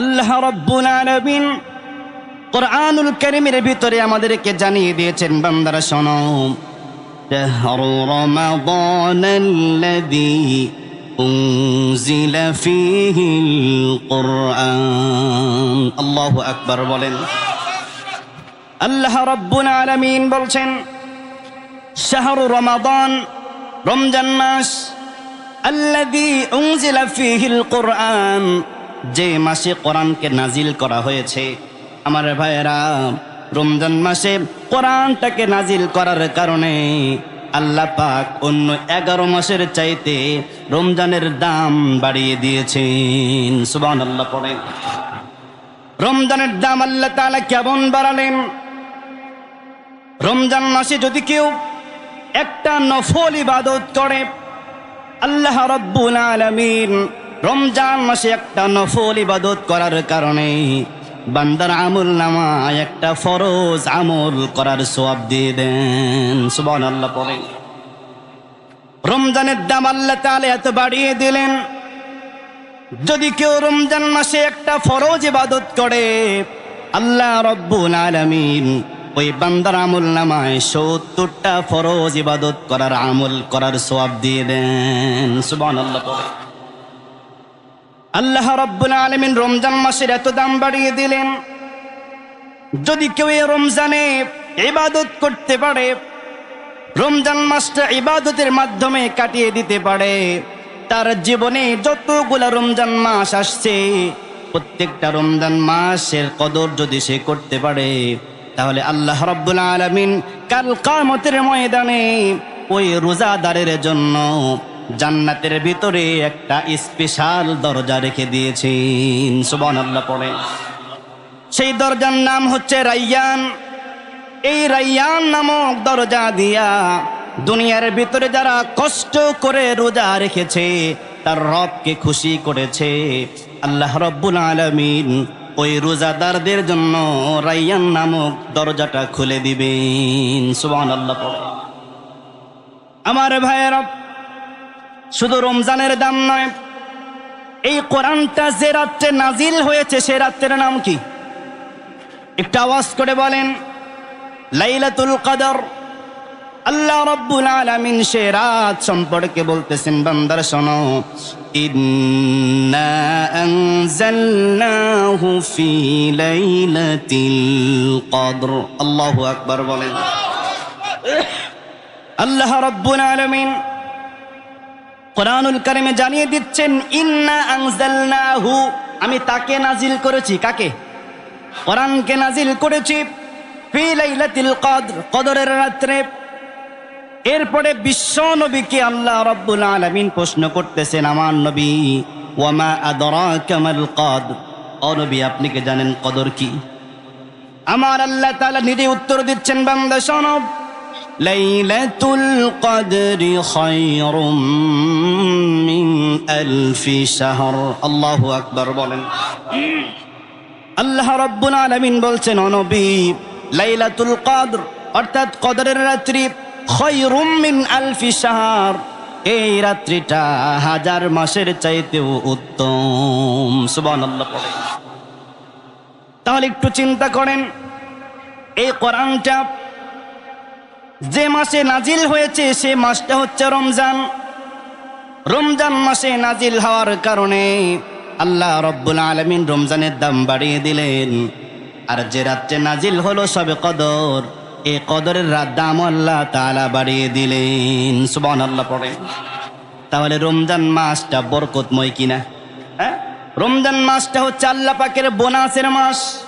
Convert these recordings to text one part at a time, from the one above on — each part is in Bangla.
আল্লাহ রব্বুল আলামিন কোরআনুল কারীমের ভিতরে আমাদেরকে জানিয়ে দিয়েছেন বান্দারা শোনো شهر رمضان الذي أنزل فيه القرآن الله أكبر বলেন আল্লাহ রব্বুল আলামিন বলছেন শাহরু রমাদান রমজান মাস আল্লাযী উনজিলা ফীহিল কোরআন যে মাসে কোরআনকে নাজিল করা হয়েছে, আমার ভাইয়েরা, রমজান মাসে কোরআনটাকে নাজিল করার কারণে আল্লাহ পাক অন্য এগারো মাসের চাইতে রমজানের দাম বাড়িয়ে দিয়েছেন। সুবহানাল্লাহ পড়েন। রমজানের দাম আল্লাহ তাআলা কেমন বাড়ালেন? রমজান মাসে যদি কেউ একটা নফল ইবাদত করে, আল্লাহ রব্বুল আলামিন রমজান মাসে একটা নফল ইবাদত করার কারণে বান্দার আমল নামায় একটা ফরজ আমল করার সোয়াব দিয়ে দেন। সুবহান আল্লাহ পরে রমজানের দাম আল্লাহ তাআলা এত বাড়িয়ে দিলেন। যদি কেউ রমজান মাসে একটা ফরজ ইবাদত করে, আল্লাহ রব্বুল আলামিন ওই বান্দার আমল নামায় সত্তরটা ফরজ ইবাদত করার আমল করার সোয়াব দিয়ে দেন। সুবহানাল্লাহ পড়ে আল্লাহ রব্বুল আলামিন রমজান মাসের এত দাম বাড়িয়ে দিলেন। যদি কেউ এই রমজানে ইবাদত করতে পারে, রমজান মাসটা ইবাদতের মাধ্যমে কাটিয়ে দিতে পারে, তার জীবনে যতগুলা রমজান মাস আসছে, প্রত্যেকটা রমজান মাসের কদর যদি সে করতে পারে, তাহলে আল্লাহ রব্বুল আলামিন কাল কামতের ময়দানে ওই রোজাদারের জন্য জান্নাতের ভিতরে একটা স্পেশাল দরজা রেখে দিয়েছেন। সুবহানাল্লাহ পড়ে। সেই দরজার নাম হচ্ছে রাইয়ান। এই রাইয়ান নামক দরজা দিয়া দুনিয়ার ভিতরে যারা কষ্ট করে রোজা রেখেছে, তার রবকে খুশি করেছে। আল্লাহ রব্বুল আলামিন ওই রোজাদারদের জন্য রাইয়ান নামক দরজাটা খুলে দিবেন। সুবহানাল্লাহ পড়ে। আমার ভাইয়েরা শুধু রমজানের দাম নয়, এই কোরআনটা যে রাত্রে নাজিল হয়েছে সে রাত্রের নাম কি? একটু আওয়াজ করে বলেন, লাইলাতুল কদর। আল্লাহ রব্বুল আলামিন সে রাত সম্পর্কে বলতেছেন, বান্দার শোনো, ইন্না আনজালনাহু ফি লাইলাতিল কদর। আল্লাহু আকবার বলেন। আল্লাহ রব্বুল আলামিন কোরআনুল কারিমে জানিয়ে দিচ্ছেন, ইন্না আনজালনাহু। আমি তাকে নাজিল করেছি কাকে? কোরআনকে নাজিল করেছি ফি লাইলাতিল কদর, কদরের রাত্রে। এরপরে বিশ্ব নবীকে আল্লাহ রব্বুল আলামিন প্রশ্ন করতেছেন, আমার নবী, ওয়ামা আদরাকা মাল কদর? ও নবী, আপনি কি জানেন কদর কি? আমার আল্লাহ তাআলা নিজে উত্তর দিচ্ছেন, বান্দা, শোনো। লাইলাতুল কদরি খায়রুম মিন আলফি শাহর। আল্লাহু আকবার বলেন। আল্লাহ রব্বুল আলামিন বলছেন নবী, লাইলাতুল কদর, অর্থাৎ কদরের রাত্রি, খয়রুম মিন আলফি শাহর। এই রাত্রিটা হাজার মাসের চাইতেও উত্তম। সুবহানাল্লাহ তাহলে একটু চিন্তা করেন, এই কোরআনটা যে মাসে নাজিল হয়েছে, সে মাসটা হচ্ছে রমজান। রমজান মাসে নাজিল হওয়ার কারণে আল্লাহ রব্বুল আলমিন রমজানের দাম বাড়িয়ে দিলেন। আর যে রাত্রে নাজিল হলো সবে কদর, এ কদরের রাত দাম আল্লাহ তালা বাড়িয়ে দিলেন। সুবন আল্লাহ পড়ে। তাহলে রমজান মাসটা বরকতময় কিনা? হ্যাঁ? রমজান মাসটা হচ্ছে আল্লাহ পাকের বোনাসের মাস।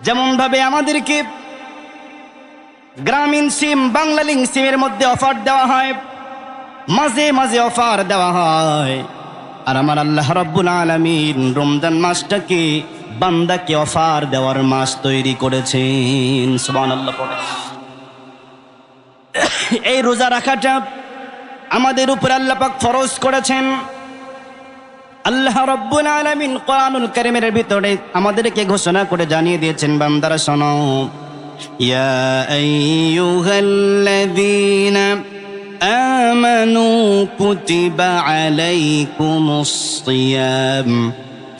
যেমন ভাবে আমাদেরকে গ্রামীণ সিম বাংলালিং সিমের মধ্যে অফার দেওয়া হয়। মাঝে মাঝে অফার দেওয়া হয়। আর আমার আল্লাহ রব্বুল আলমিন রমজান মাসটাকে বান্দাকে অফার দেওয়ার মাস তৈরি করেছেন। এই রোজা রাখাটা আমাদের উপর আল্লাহ পাক ফরজ করেছেন। আল্লাহ রব্বুল আলামিন কোরআনুল কারীমের ভিতরে আমাদেরকে ঘোষণা করে জানিয়ে দিয়েছেন, বান্দারা শোনো। ইয়া আইয়ুহাল্লাযীনা আমানু কুতিবা আলাইকুমুস সিয়াম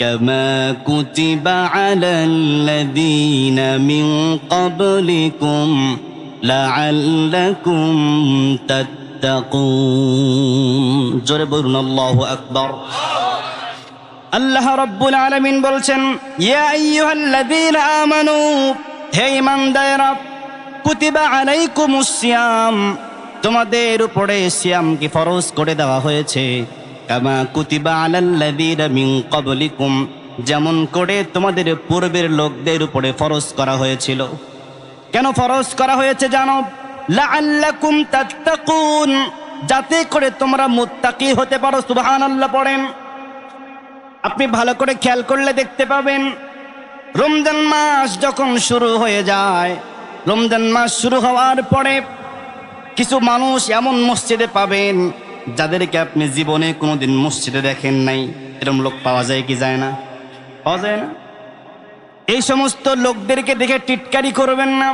كما كتب على الذين من قبلكم لعلكم تتقون জোরে বলুন আল্লাহু আকবার আল্লাহ রব্বুল আলামিন বলছেন ইয়া আইয়ুহাল্লাযীনা আমানু হে ঈমানদাররা কুতিবা আলাইকুমুস সিয়াম। তোমাদের উপরে সিয়ামকে ফরজ করে দেওয়া হয়েছে। কামা কুতিবা আলাল্লাযীনা মিন ক্বাবলিকুম, যেমন করে তোমাদের পূর্বের লোকদের উপরে ফরজ করা হয়েছিল। কেন ফরজ করা হয়েছে জানো? লাআল্লাকুম তাত্তাকুন। যাতে করে তোমরা মুত্তাকি হতে পারো, সুবহানাল্লাহ পড়েন। আপনি ভালো করে খেয়াল করলে দেখতে পাবেন রমজান মাস যখন শুরু হয়ে যায়, রমজান মাস শুরু হওয়ার পরে কিছু মানুষ এমন মসজিদে পাবেন যাদেরকে আপনি জীবনে কোনোদিন মসজিদে দেখেন নাই। এরকম লোক পাওয়া যায় কি যায় না? পাওয়া যায় না? এই সমস্ত লোকদেরকে দেখে টিটকারি করবেন না।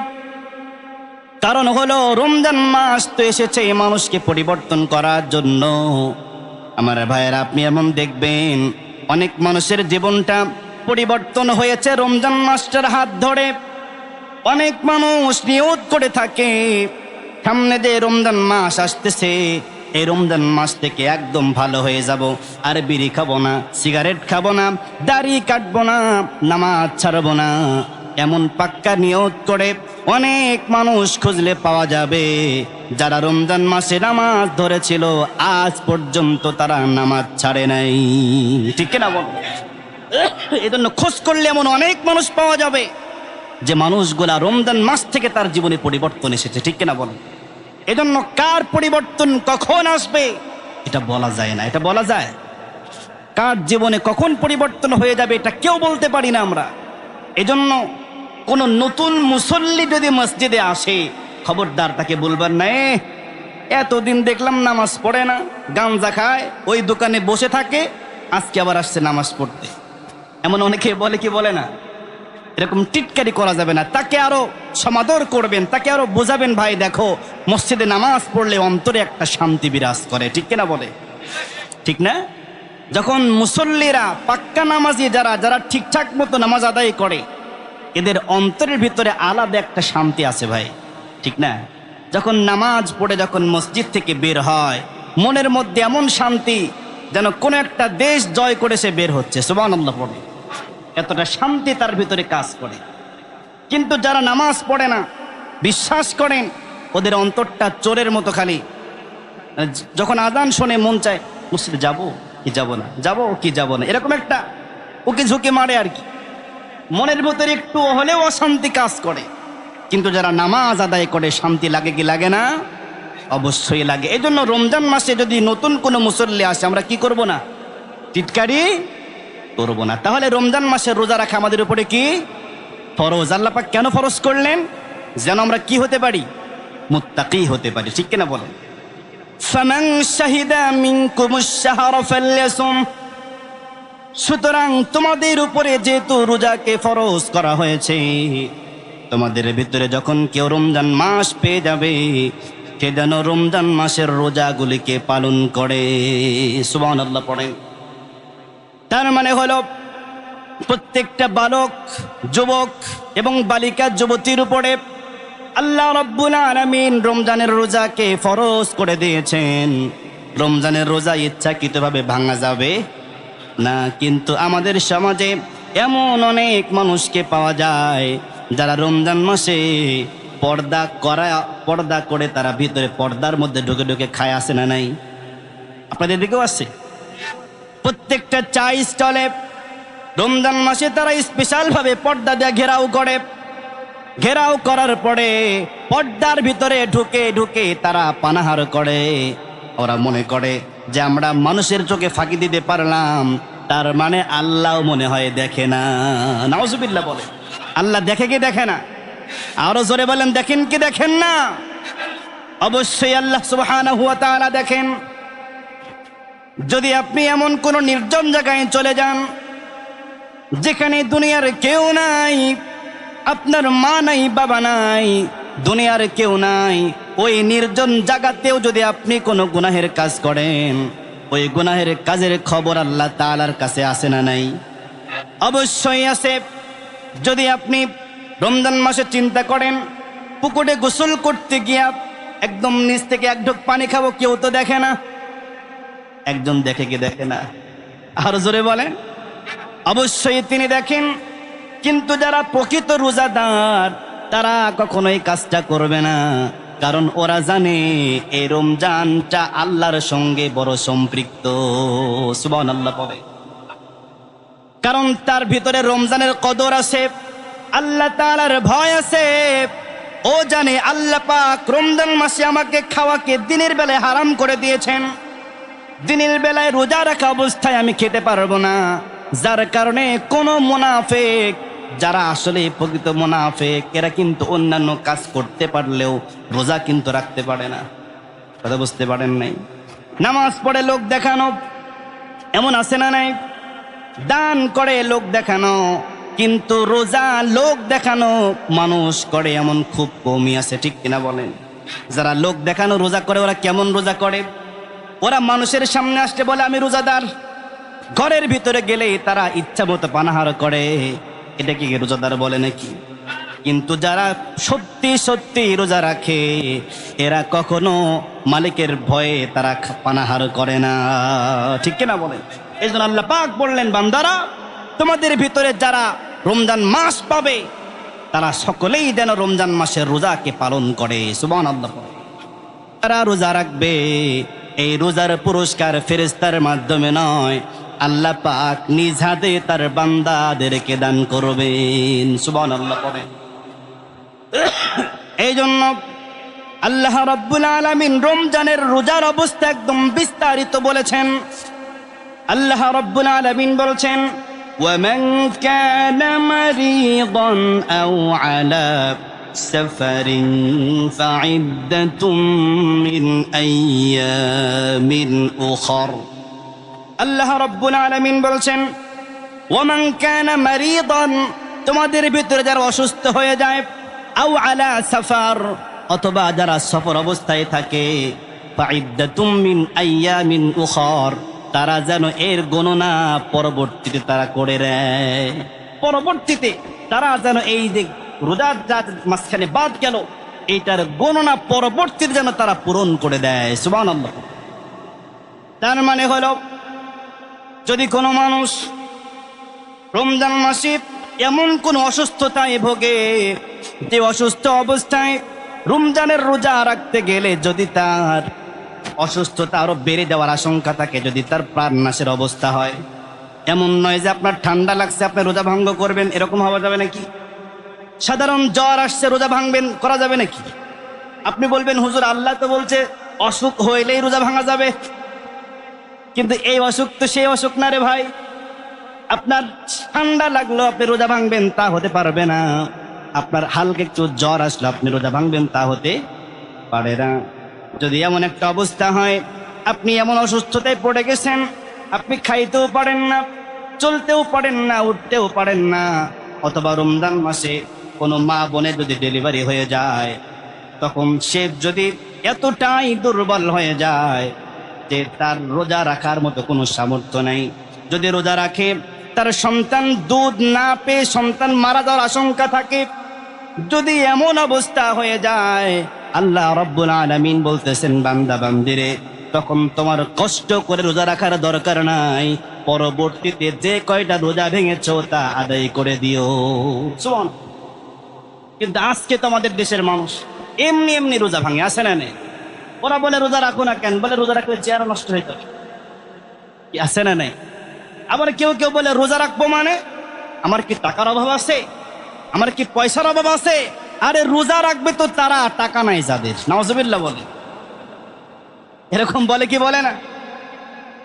কারণ হলো রমজান মাস তো এসেছে এই মানুষকে পরিবর্তন করার জন্য। আমার ভাইয়েরা, আপনি এমন দেখবেন, অনেক মানুষের জীবনটা পরিবর্তন হয়েছে রমজান মাসটার হাত ধরে। অনেক মানুষ নিয়ত করে থাকে। সামনে যে রমজান মাস আসতেছে। এই রমজান মাস থেকে একদম ভালো হয়ে যাব। আর বিড়ি খাব না, সিগারেট খাব না, দাড়ি কাটবো না, নামাজ ছাড়বো না। এমন পাক্কা নিয়ত করে অনেক মানুষ খুঁজলে পাওয়া যাবে। যারা রমজান মাসে নামাজ ধরেছিল, আজ পর্যন্ত তারা নামাজ ছাড়ে নাই। ঠিক না বল? এজন্য খোঁজ করলে এমন অনেক মানুষ পাওয়া যাবে যে মানুষগুলা রমজান মাস থেকে তার জীবনে পরিবর্তন এসেছে, ঠিক কিনা বলেন এজন্য কার পরিবর্তন কখন আসবে এটা বলা যায় না, এটা বলা যায়। কার জীবনে কখন পরিবর্তন হয়ে যাবে এটা কেউ বলতে পারি না আমরা। এজন্য কোন নতুন মুসল্লি যদি মসজিদে আসে, খবরদার তাকে বলবার নাই এতদিন দেখলাম নামাজ পড়ে না গাঞ্জা খায়, ওই দোকানে বসে থাকে, আজকে আবার আসছে নামাজ পড়তে। এমন অনেকে বলে কি বলে না? এরকম টিটকারি করা যাবে না। তাকে আরও সমাদর করবেন, তাকে আরও বোঝাবেন, ভাই, দেখো, মসজিদে নামাজ পড়লে অন্তরে একটা শান্তি বিরাজ করে। ঠিক কিনা বলে? ঠিক না? যখন মুসল্লিরা পাক্কা নামাজি যারা যারা ঠিকঠাক মতো নামাজ আদায় করে, এদের অন্তরের ভিতরে আলাদা একটা শান্তি আছে ভাই। ঠিক না? যখন নামাজ পড়ে যখন মসজিদ থেকে বের হয়, মনের মধ্যে এমন শান্তি যেন কোনো একটা দেশ জয় করে সে বের হচ্ছে। সুবহানাল্লাহ পড়ে এতটা শান্তি তার ভিতরে কাজ করে। কিন্তু যারা নামাজ পড়ে না, বিশ্বাস করেন, ওদের অন্তরটা চোরের মতো খালি। যখন আজান শোনে মন চায় মসজিদে যাব কি যাব না? যাব কি যাব না? এরকম একটা ওকে ঝুঁকে মারে আর কি। মনের ভিতরে একটু হলেও অশান্তি কাজ করে। কিন্তু যারা নামাজ আদায় করে, শান্তি লাগে কি লাগে না? অবশ্যই লাগে। এই জন্য রমজান মাসে যদি নতুন কোনো মুসল্লি আসে, আমরা কি করব না? টিটকারি করব না। তাহলে রমজান মাসের রোজা রাখা আমাদের উপরে কি? ফরজ। আল্লাহ পাক কেন ফরজ করলেন? যেন আমরা কি হতে পারি? মুত্তাকি হতে পারি। ঠিক কিনা বলেন? ফামান শাহিদা মিনকুমুশ শাহরা ফালইয়াসুম সুতরাং তোমাদের উপরে যেহেতু রোজাকে ফরজ করা হয়েছে, তোমাদের ভিতরে যখন কেউ রমজান মাস পেয়ে যাবে, সে যেন রমজান মাসের রোজাগুলিকে পালন করে। সুবান আল্লাহ পড়েন। তার মানে হলো, প্রত্যেকটা বালক, যুবক এবং বালিকা যুবতীর উপরে আল্লাহ রব্বুল আলামিন রমজানের রোজাকে ফরজ করে দিয়েছেন। রমজানের রোজা ইচ্ছাকৃতভাবে ভাঙা যাবে না, কিন্তু আমাদের সমাজে এমন অনেক মানুষকে পাওয়া যায়, যারা রমজান মাসে পর্দা করা, পর্দা করে তারা ভিতরে পর্দার মধ্যে ঢুকে ঢুকে খায় আসে না নাই? আপনাদের দিকেও আছে? প্রত্যেকটা চা স্টলে। রমজান মাসে তারা স্পেশাল ভাবে পর্দা দিয়ে ঘেরাও করে। ঘেরাও করার পরে পর্দার ভিতরে ঢুকে ঢুকে তারা পানাহার করে। ওরা মনে করে যে আমরা মানুষের চোখে ফাঁকি দিতে পারলাম, তার মানে আল্লাহ মনে হয় দেখে না। নাওজুবিল্লাহ বলে। আল্লাহ দেখে কি দেখে না? আরও জোরে বলেন, দেখেন কি দেখেন না? অবশ্যই আল্লাহ সুবহানাহু ওয়া তাআলা দেখেন। যদি আপনি এমন কোন নির্জন জায়গায় চলে যান, যেখানে দুনিয়ার কেউ নাই, আপনার মা নাই, বাবা নাই, দুনিয়ার কেউ নাই, ওই নির্জন জায়গাতেও যদি আপনি কোনো গুনাহের কাজ করেন, ওই গুনাহের কাজের খবর আল্লাহ তালার কাছে আসে না নাই? অবশ্যই আছে। যদি আপনি রমজান মাসে চিন্তা করেন, পুকুরে গোসল করতে গিয়া একদম নিচ থেকে এক ঢোক পানি খাব, কেউ তো দেখে না। একজন দেখে কি দেখে না? আর জোরে বলেন, অবশ্যই তিনি দেখেন, কিন্তু যারা প্রকৃত রোজাদার, তারা কখনোই কাজটা করবে না। কারণ ওরা জানে এই রমজানটা আল্লাহর সঙ্গে বড় সম্পৃক্ত। সুবহান আল্লাহ পাবে কারণ তার ভিতরে রমজানের কদর আছে, আল্লাহ তাআলার ভয় আছে। ও জানে আল্লাহ পাক রমজান মাসে আমাকে খাওয়াকে দিনের বেলায় হারাম করে দিয়েছেন। দিনের বেলায় রোজা রাখা অবস্থায় আমি খেতে পারব না। যার কারণে কোনো মুনাফেক, যারা আসলে প্রকৃত মোনাফেক, এরা কিন্তু অন্যান্য কাজ করতে পারলেও রোজা কিন্তু রাখতে পারে না। কথা বুঝতে পারেন নাই? নামাজ পড়ে লোক দেখানো, এমন আছে না নাই? দান করে লোক দেখানো, কিন্তু রোজা লোক দেখানো, মানুষ করে এমন খুব কমই আছে, ঠিক কিনা বলেন? যারা লোক দেখানো, রোজা করে, ওরা কেমন রোজা করে? ওরা মানুষের সামনে আসতে বলে আমি রোজাদার। ঘরের ভিতরে গেলে তারা ইচ্ছা মতো পানাহার করে। এটা কি রোজাদার বলে নাকি? কিন্তু যারা সত্যি সত্যি রোজা রাখে, এরা কখনো মালিকের ভয়ে তারা পানাহার করে না। ঠিক কিনা বলেন এই জন্য আল্লাহ পাক বললেন, বান্দারা, তোমাদের ভিতরে যারা রমজান মাস পাবে, তারা সকলেই যেন রমজান মাসের রোজাকে পালন করে। সুবান আল্লাহ। যারা রোজা রাখবে। এই রোজার পুরস্কার ফেরেস্তার মাধ্যমে নয় আল্লাহ পাক নিজ হাতে তার বান্দাদেরকে দান করবেন সুবহান আল্লাহ করেন এই জন্য আল্লাহ রাব্বুল আলামিন রমজানের রোজার অবস্থা একদম বিস্তারিত বলেছেন আল্লাহ রাব্বুল আলামিন বলছেন ومن كان مريضا أو على سفر فعدة من أيام أخر আল্লাহ রব্বুল আলামিন বলছেন ওমান কানা মারিদান তোমাদের ভিতরে যারা অসুস্থ হয়ে যায় আও আলা সাফার অথবা যারা সফর অবস্থায় থাকে ফাইদ্দাতুম মিন আইয়ামিন উখর তারা যেন এর গণনা পরবর্তীতে তারা করে দেয় পরবর্তীতে তারা যেন এই যে রোজার যা মাঝখানে বাদ গেল। এইটার গণনা পরবর্তীতে যেন তারা পূরণ করে দেয়। সুবহানাল্লাহ। তার মানে হলো, যদি কোনো মানুষ রমজান মাসে এমন কোন অসুস্থতায় ভোগে, যে অসুস্থ অবস্থায় রমজানের রোজা রাখতে গেলে যদি তার অসুস্থতা আরও বেড়ে যাওয়ার আশঙ্কা থাকে, যদি তার প্রাণ নাশের অবস্থা হয়, এমন নয় যে আপনার ঠান্ডা লাগছে, আপনি রোজা ভঙ্গ করবেন, এরকম হওয়া যাবে নাকি? সাধারণ জ্বর আসছে, রোজা ভাঙবেন, করা যাবে নাকি? আপনি বলবেন, হুজুর, আল্লাহ তো বলছে, অসুখ হইলেই রোজা ভাঙা যাবে। কিন্তু এই অসুখ তো সেই অসুখ না রে ভাই। আপনার ঠান্ডা লাগল, আপনি রোজা ভাঙবেন, তা হতে পারবে না। আপনার হালকা একটু জ্বর আসলো, আপনি রোজা ভাঙবেন, তা হতে পারে না। যদি এমন একটা অবস্থা হয়, আপনি এমন অসুস্থতায় পড়ে গেছেন, আপনি খাইতেও পারেন না, চলতেও পারেন না, উঠতেও পারেন না, অথবা রমজান মাসে কোনো মা বোনে যদি ডেলিভারি হয়ে যায়, তখন সে যদি এতটাই দুর্বল হয়ে যায় যে তার রোজা রাখার মতো কোনো সামর্থ্য নেই। যদি রোজা রাখে, তার সন্তান দুধ না পেয়ে সন্তান মারা যাওয়ার আশঙ্কা থাকে। যদি এমন অবস্থা হয়ে যায়, আল্লাহ রব্বুল আলামিন বলতেছেন, বান্দা বান্দিরে, তখন তোমার কষ্ট করে রোজা রাখার দরকার নাই। পরবর্তীতে যে কয়টা রোজা ভেঙেছো তা আদায় করে দিও। শোন কিন্তু আজকে তো আমাদের দেশের মানুষ এমনি এমনি রোজা ভাঙে আসে না নেই? ওরা বলে রোজা রাখো না কেন? বলে রোজা রাখলে চেহারা নষ্ট কি আছে না নেই? আবার কেউ কেউ বলে রোজা রাখব মানে আমার কি টাকার অভাব আছে? আমার কি পয়সার অভাব আছে? আরে রোজা রাখবে তো তারা, টাকা নাই যাদের। নওয়াজবিল্লা বলে। এরকম বলে কি বলে না?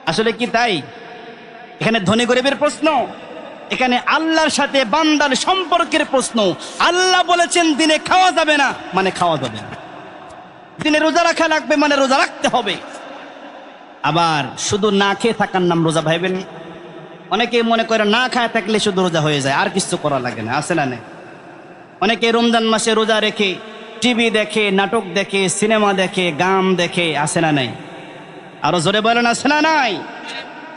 আসলে কি তাই? এখানে ধনী গরিবের প্রশ্ন। এখানে আল্লাহর সাথে বান্দার সম্পর্কের প্রশ্ন। আল্লাহ বলেছেন, দিনে খাওয়া যাবে না মানে খাওয়া যাবে না। দিনে রোজা রাখা লাগবে মানে রোজা রাখতে হবে। আবার শুধু না খেয়ে থাকার নাম রোজা ভাইবেন? অনেকে মনে করে না খায় থাকলে শুধু রোজা হয়ে যায়, আর কিছু করা লাগে না আসে না অনেকে রমজান মাসে রোজা রেখে টিভি দেখে, নাটক দেখে, সিনেমা দেখে, গান দেখে আসে না নাই? আরও জোরে বলেন আসে না নাই?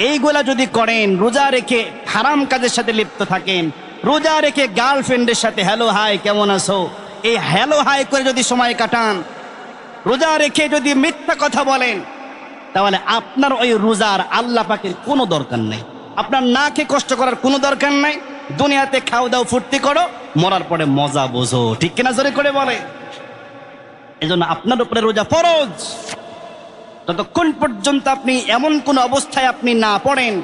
এইগুলা যদি করেন, রোজা রেখে হারাম কাজের সাথে লিপ্ত থাকেন, রোজা রেখে গার্লফ্রেন্ডের সাথে হ্যালো হাই, কেমন আছো? এই হ্যালো হাই করে যদি সময় কাটান, রোজা রেখে যদি মিথ্যা কথা বলেন, তাহলে আপনার ওই রোজার আল্লাহ পাখির কোনো দরকার নেই। আপনার না খেয়ে কষ্ট করার কোনো দরকার নাই। দুনিয়াতে খাও দাও, ফুর্তি করো, মরার পরে মজা বোঝো। ঠিক কিনা জোরে করে বলে? এজন্য আপনার উপরে রোজা ফরজ। ততক্ষণ পর্যন্ত আপনি এমন কোন অবস্থায় আপনি না পড়েন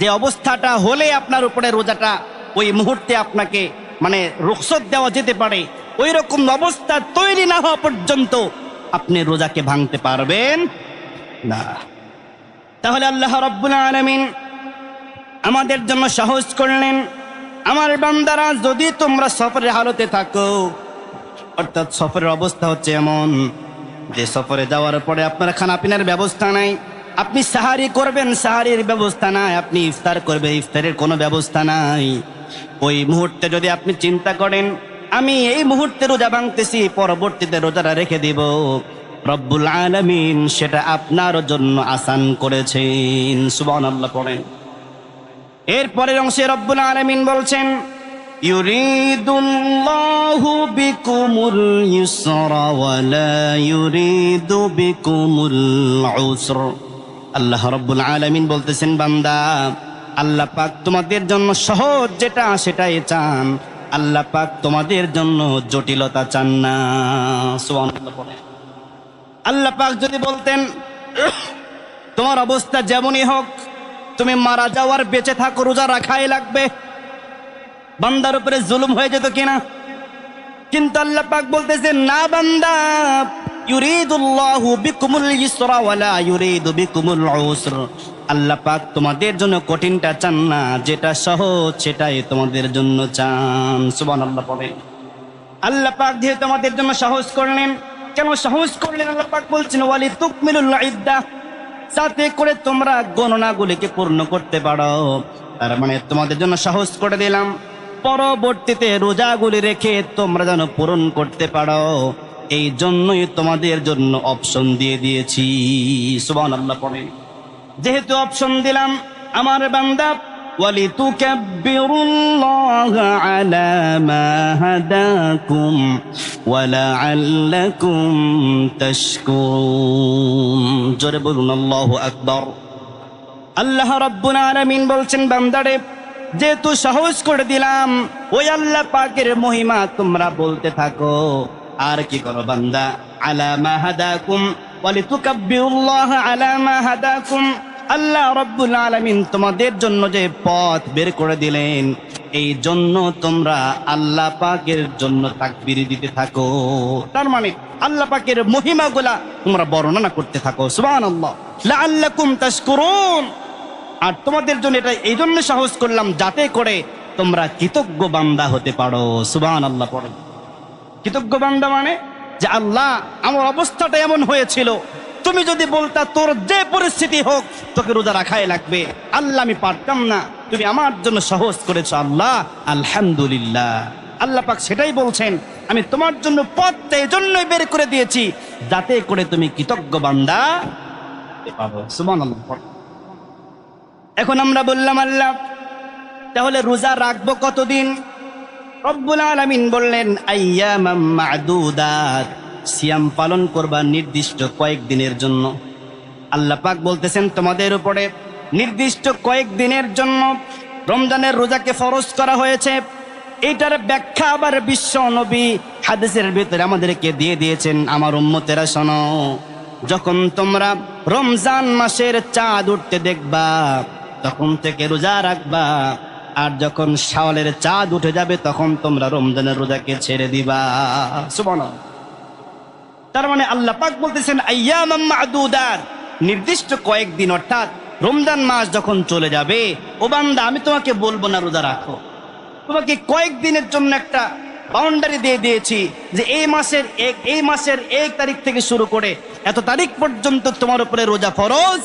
যে অবস্থাটা হলে আপনার উপরে রোজাটা ওই মুহূর্তে আপনাকে মানে রুখসত দেওয়া যেতে পারে। ওই রকম অবস্থা তৈরি না হওয়া পর্যন্ত আপনি রোজাকে ভাঙতে পারবেন না। তাহলে আল্লাহ রব্বুল আলমিন আমাদের জন্য সহজ করলেন, আমার বান্দারা, যদি তোমরা সফরের হালতে থাকো, অর্থাৎ সফরের অবস্থা হচ্ছে এমন যে সফরে যাওয়ার পরে আপনার খানাপিনার ব্যবস্থা নাই। আপনি সাহারি করবেন, সাহারির ব্যবস্থা নাই। আপনি ইফতার করবেন ইফতারের কোনো ব্যবস্থা নাই। ওই মুহূর্তে যদি আপনি চিন্তা করেন, আমি এই মুহূর্তে রোজা ভাঙতেছি, পরবর্তীতে রোজাটা রেখে দিব। রব্বুল আলমিন সেটা আপনার জন্য আসান করেছেন। সুবান আল্লাহ পড়েন। এরপরের অংশে রব্বুল আলমিন বলছেন يريد الله بكم اليسر ولا يريد بكم العسر আল্লাহ রব্বুল আলামিন বলতেছেন বান্দা আল্লাহ পাক তোমাদের জন্য সহজ যেটা সেটাই চান আল্লাহ পাক তোমাদের জন্য জটিলতা চান না সুবহানাল্লাহ পড়ে। আল্লাহ পাক যদি বলতেন তোমার অবস্থা যেমনই হোক তুমি মারা যাওয়ার বেঁচে থাকো রোজা রাখাই লাগবে বান্দার উপরে জুলুম হয়ে যেত কিনা? কিন্তু আল্লাহ পাক বলতেছেন না বান্দা, ইউরিদুল্লাহু বিকুমুল ইসরা ওয়ালা ইউরিদু বিকুমুল উসর। আল্লাহ পাক তোমাদের জন্য কঠিনটা চান না, যেটা সহজ সেটাই তোমাদের জন্য চান। সুবহানাল্লাহ পড়ে আল্লাহ পাক যেহেতু তোমাদের জন্য সহজ করলেন, কেন সহজ করলেন? আল্লাহ পাক বলছেন ওয়ালি তুকমিলুল ইদ্দাহ যাতে করে তোমরা গণনাগুলিকে পূর্ণ করতে পারো। তার মানে তোমাদের জন্য সহজ করে দিলাম। পরবর্তীতে রোজাগুলি রেখে তোমরা যেন পূরণ করতে পারো এই জন্যই তোমাদের জন্য অপশন দিয়ে দিয়েছি সুবান আল্লাহ পড়ে যেহেতু অপশন দিলাম আমার বান্দা ولتكبروا الله على ما هداكم ولعلكم تشكرون জোরে বলুন আল্লাহু আকবার আল্লাহ রব্বুল আলামিন বলছেন বান্দারে যেহেতু সহজ করে দিলাম, ওই আল্লাহ পাকের মহিমা তোমরা বলতে থাকো। আর কি করো বান্দা? আলামা হাদাকুম ওয়ালিতুকাব্বিরুল্লাহ আলামা হাদাকুম। আল্লাহ রব্বুল আলামিন তোমাদের জন্য যে পথ বের করে দিলেন, এই জন্য তোমরা আল্লাহ পাকের জন্য তাকবীর দিতে থাকো। তার মানে আল্লাহ পাকের মহিমাগুলা তোমরা বর্ণনা করতে থাকো। সুবহানাল্লাহ। লাআল্লাকুম তাশকুরুন। আর তোমাদের জন্য এটা এই জন্য সাহস করলাম যাতে করে তোমরা কৃতজ্ঞ বান্দা হতে পারো। সুবান আল্লাহ পড়ো। কৃতজ্ঞ বান্দা মানে যে আল্লাহ, আমার অবস্থাটা এমন হয়েছিল। তুমি যদি বলতা, তোর যে পরিস্থিতি হোক, তোকে রোজা রাখাই লাগবে। আল্লাহ, আমি পারতাম না। তুমি আমার জন্য সহজ করেছ, আল্লাহ। আলহামদুলিল্লাহ। আল্লাহ পাক সেটাই বলছেন, আমি তোমার জন্য পথটা এই জন্যই বের করে দিয়েছি যাতে করে তুমি কৃতজ্ঞ বান্দা সুবান আল্লাহ। এখন আমরা বললাম, আল্লাহ, তাহলে রোজা রাখব কতদিন? রব্বুল আলামিন বললেন, আইয়ামাম মাদুদাত, সিয়াম পালন করবা নির্দিষ্ট কয়েক দিনের জন্য। আল্লাহ পাক বলতেছেন, তোমাদের উপরে নির্দিষ্ট কয়েক দিনের জন্য রমজানের রোজাকে ফরজ করা হয়েছে। এইটার ব্যাখ্যা আবার বিশ্ব নবী হাদিসের ভিতরে আমাদেরকে দিয়ে দিয়েছেন, আমার উম্মতেরা শোনো, যখন তোমরা রমজান মাসের চাঁদ উঠতে দেখবা তখন থেকে রোজা রাখবা। আর যখন শাওয়ালের চাঁদ উঠে যাবে, তখন তোমরা রমজানের রোজাকে ছেড়ে দিবা। সুবহানাল্লাহ। তার মানে আল্লাহ পাক বলতেছেন মাদুদাত নির্দিষ্ট কয়েকদিন অর্থাৎ রমজান মাস যখন চলে যাবে, ও বান্দা, আমি তোমাকে বলব না রোজা রাখো। তোমাকে কয়েকদিনের জন্য একটা বাউন্ডারি দিয়ে দিয়েছি যে এই মাসের এক, এই মাসের এক তারিখ থেকে শুরু করে এত তারিখ পর্যন্ত তোমার উপরে রোজা ফরজ।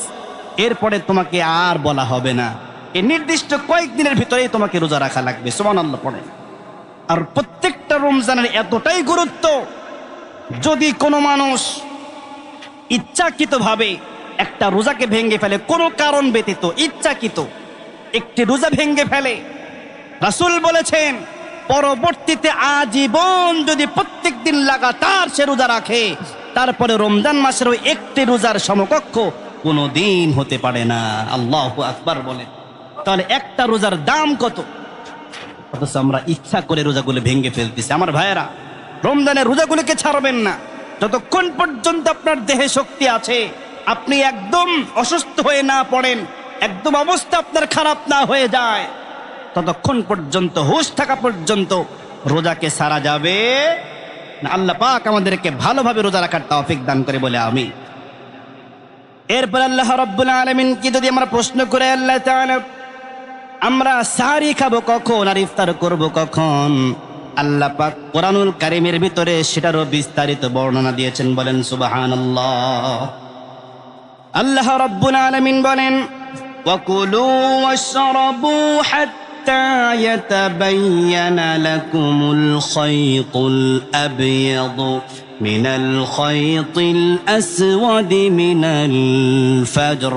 এরপরে তোমাকে আর বলা হবে না। এই নির্দিষ্ট কয়েকদিনের ভিতরেই তোমাকে রোজা রাখা লাগবে। সমান আল্লাহ পড়ে। আর প্রত্যেকটা রমজানের এতটাই গুরুত্ব, যদি কোনো মানুষ ইচ্ছাকৃতভাবে একটা রোজাকে ভেঙে ফেলে, কোনো কারণ ব্যতীত, ইচ্ছাকৃত একটি রোজা ভেঙে ফেলে, রাসূল বলেছেন, পরবর্তীতে আজীবন যদি প্রত্যেক দিন লাগাতার সে রোজা রাখে, তারপরে রমজান মাসের ওই একটি রোজার সমকক্ষ কোনো দিন হতে পারে না। আল্লাহ আকবার বলে। তাহলে একটা রোজার দাম কত? অথচ আমরা ইচ্ছা করে রোজাগুলো ভেঙে ফেলতেছি। আমার ভাইয়েরা, রমজানের রোজাগুলোকে ছাড়বেন না। যতক্ষণ পর্যন্ত আপনার দেহে শক্তি আছে, আপনি একদম অসুস্থ হয়ে না পড়েন, একদম অবস্থা আপনার খারাপ না হয়ে যায়, ততক্ষণ পর্যন্ত, হুশ থাকা পর্যন্ত রোজাকে সারা যাবে না। আল্লাহ পাক আমাদেরকে ভালোভাবে রোজা রাখার তৌফিক দান করে বলে আমি এরপর আল্লাহ রব্বুল আলমিন কি যদি আমরা প্রশ্ন করে আল্লাহ আমরা সারি খাব কখন আর ইফতার করব কখন? আল্লাহ পাক কোরআনুল কারিমের ভিতরে সেটারও বিস্তারিত বর্ণনা দিয়েছেন, বলেন সুবহানাল্লাহ। আল্লাহ রাব্বুল আলামিন বলেন, ওয়াকুলু ওয়াশরাবু হাত্তা ইয়াতাবায়ানা মিনাল খায়তিল আসওয়াদি মিনাল ফাজর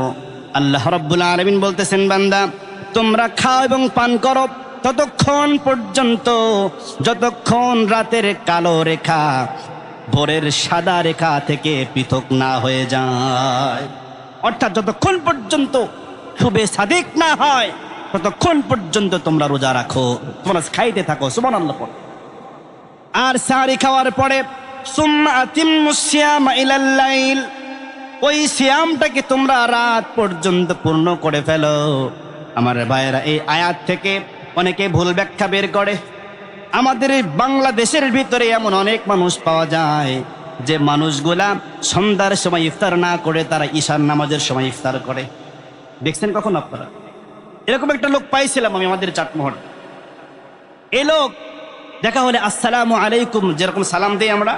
আল্লাহ রাব্বুল আলামিন বলতেছেন, বান্দা, তোমরা খাও এবং পান করো ততক্ষণ পর্যন্ত, যতক্ষণ রাতের কালো রেখা ভোরের সাদা রেখা থেকে পৃথক না হয়ে যায় অর্থাৎ যতক্ষণ পর্যন্ত খুবই সাদিক না হয়, ততক্ষণ পর্যন্ত তোমরা রোজা রাখো, তোমরা খাইতে থাকো সুমান। আর সারি খাওয়ার পরে ওই সিয়ামটাকে তোমরা রাত পর্যন্ত পূর্ণ করে ফেলো। আমার ভাইয়েরা, এই আয়াত থেকে অনেকে ভুল ব্যাখ্যা বের করে। আমাদের এই বাংলাদেশের ভিতরে এমন অনেক মানুষ পাওয়া যায়, যে মানুষগুলা সন্ধ্যার সময় ইফতার না করে, তারা ঈশান নামাজের সময় ইফতার করে। দেখছেন কখন আপনারা? এরকম একটা লোক পাইছিলাম আমি আমাদের চাটমোহর এই লোক দেখা হলে, আসসালামু আলাইকুম। যেরকম সালাম দেই আমরা,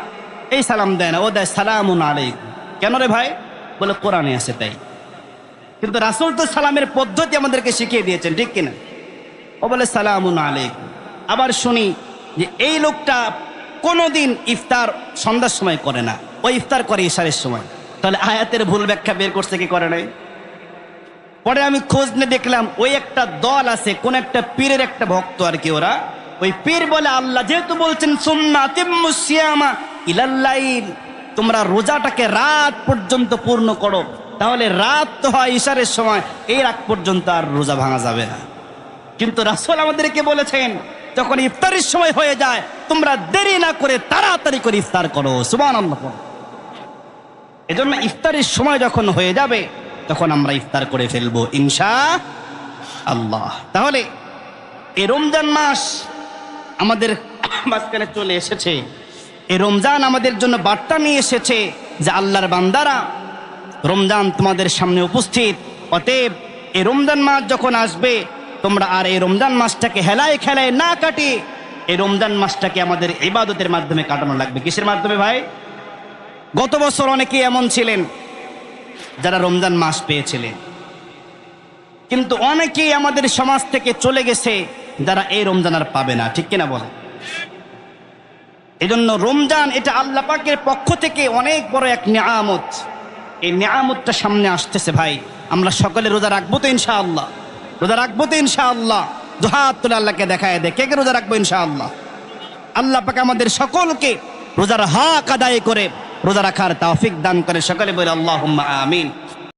এই সালাম দেয় না। ও দেয়, সালামুন আলাইকুম। কেন রে ভাই? বলে, কোরআনে আছে তাই। কিন্তু রাসুল তো সালামের পদ্ধতি আমাদেরকে শিখিয়ে দিয়েছেন, ঠিক কিনা? ও বলে, সালামুন আলাইকুম। আবার শুনি যে, এই লোকটা কোনোদিন ইফতার সন্ধ্যার সময় করে না। ও ইফতার করে ইশারের সময়। তাহলে আয়াতের ভুল ব্যাখ্যা বের করছে কি করে নাই? পরে আমি খোঁজ নিয়ে দেখলাম, ওই একটা দল আছে, কোন একটা পীরের একটা ভক্ত আর কি ওরা। ওই পীর বলে আল্লাহ যেহেতু বলছেন সিয়ামা ইলাল্লাইল তোমরা রোজাটাকে রাত পর্যন্ত পূর্ণ করো। তাহলে রাত তো হয় ইশারের সময়, এই রাত পর্যন্ত আর রোজা ভাঙা যাবে না। কিন্তু রাসূল আমাদেরকে বলেছেন, যখন ইফতারের সময় হয়ে যায়, তোমরা দেরি না করে তাড়াতাড়ি করে ইফতার করো। পড়ো। এজন্য ইফতারের সময় যখন হয়ে যাবে, তখন আমরা ইফতার করে ফেলব ইনশা আল্লাহ। তাহলে এই রমজান মাস আমাদের মাঝখানে চলে এসেছে। এই রমজান আমাদের জন্য বার্তা নিয়ে এসেছে যে আল্লাহর বান্দারা রমজান তোমাদের সামনে উপস্থিত। অতএব এই রমজান মাস যখন আসবে, তোমরা আর এই রমজান মাসটাকে হেলায় খেলায় না কাটি এই রমজান মাসটাকে আমাদের ইবাদতের মাধ্যমে কাটানো লাগবে। কিসের মাধ্যমে ভাই? গত বছর অনেকেই এমন ছিলেন যারা রমজান মাস পেয়েছিলেন। কিন্তু অনেকেই আমাদের সমাজ থেকে চলে গেছে যারা এই রমজান আর পাবে না, ঠিক কিনা বলে জন্য রমজান এটা আল্লাহ পাকের পক্ষ থেকে অনেক বড় এক নিয়ামত। এই নিয়ামতটা সামনে আসতেছে ভাই, আমরা সকলে রোজা রাখব তো ইনশাআল্লাহ। রোজা রাখব তো ইনশাআল্লাহ। দুহাত তুলে আল্লাহকে দেখায় দে, কে কে রোজা রাখব ইনশাআল্লাহ? আল্লাহ পাক আমাদের সকলকে রোজার হক আদায় করে, রোজা রাখার তৌফিক দান করে, সকলে বলে আল্লাহ আমিন।